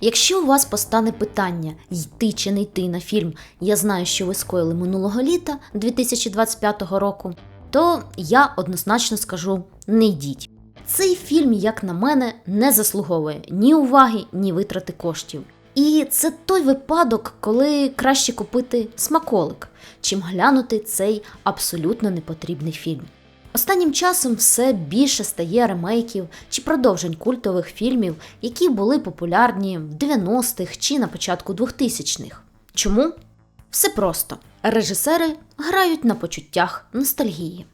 Якщо у вас постане питання йти чи не йти на фільм Я знаю, що ви скоїли минулого літа 2025 року, то я однозначно скажу не йдіть. Цей фільм, як на мене, не заслуговує ні уваги, ні витрати коштів. І це той випадок, коли краще купити смаколик, чим глянути цей абсолютно непотрібний фільм. Останнім часом все більше стає ремейків чи продовжень культових фільмів, які були популярні в 90-х чи на початку 2000-х. Чому? Все просто. Режисери грають на почуттях ностальгії.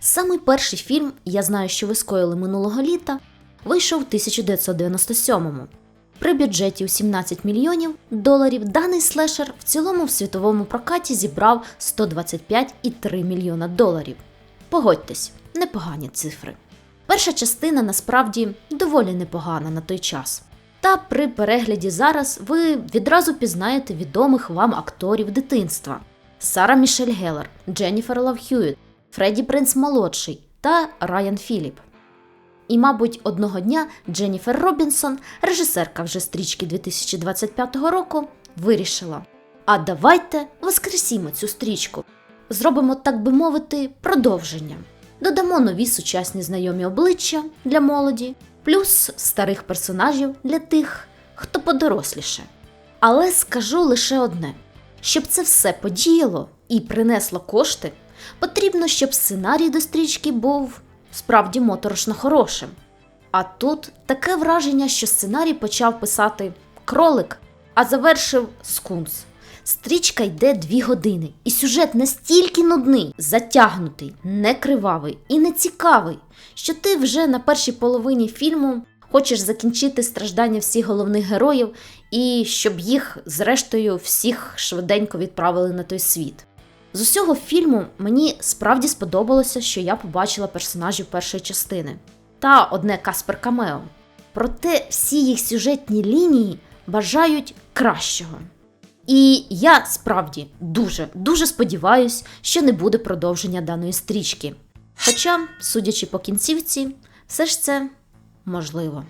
Самий перший фільм Я знаю, що ви скоїли минулого літа вийшов в 1997-му. При бюджеті у 17 мільйонів доларів даний слешер в цілому в світовому прокаті зібрав 125,3 мільйона доларів. Погодьтесь, непогані цифри. Перша частина насправді доволі непогана на той час. Та при перегляді зараз ви відразу пізнаєте відомих вам акторів дитинства: Сара Мішель Геллер, Дженніфер Лав Хьюітт, Фредді Принц молодший та Райан Філіп. І, мабуть, одного дня Дженніфер Робінсон, режисерка вже стрічки 2025 року, вирішила: а давайте воскресімо цю стрічку. Зробимо, так би мовити, продовження. Додамо нові сучасні знайомі обличчя для молоді, плюс старих персонажів для тих, хто подоросліше. Але скажу лише одне: щоб це все подіяло і принесло кошти, потрібно, щоб сценарій до стрічки був справді моторошно хорошим. А тут таке враження, що сценарій почав писати кролик, а завершив скунс. Стрічка йде дві години, і сюжет настільки нудний, затягнутий, некривавий і нецікавий, що ти вже на першій половині фільму хочеш закінчити страждання всіх головних героїв і щоб їх, зрештою, всіх швиденько відправили на той світ. З усього фільму мені справді сподобалося, що я побачила персонажів першої частини та одне Каспер Камео. Проте всі їх сюжетні лінії бажають кращого. І я справді дуже дуже сподіваюсь, що не буде продовження даної стрічки. Хоча, судячи по кінцівці, все ж це можливо.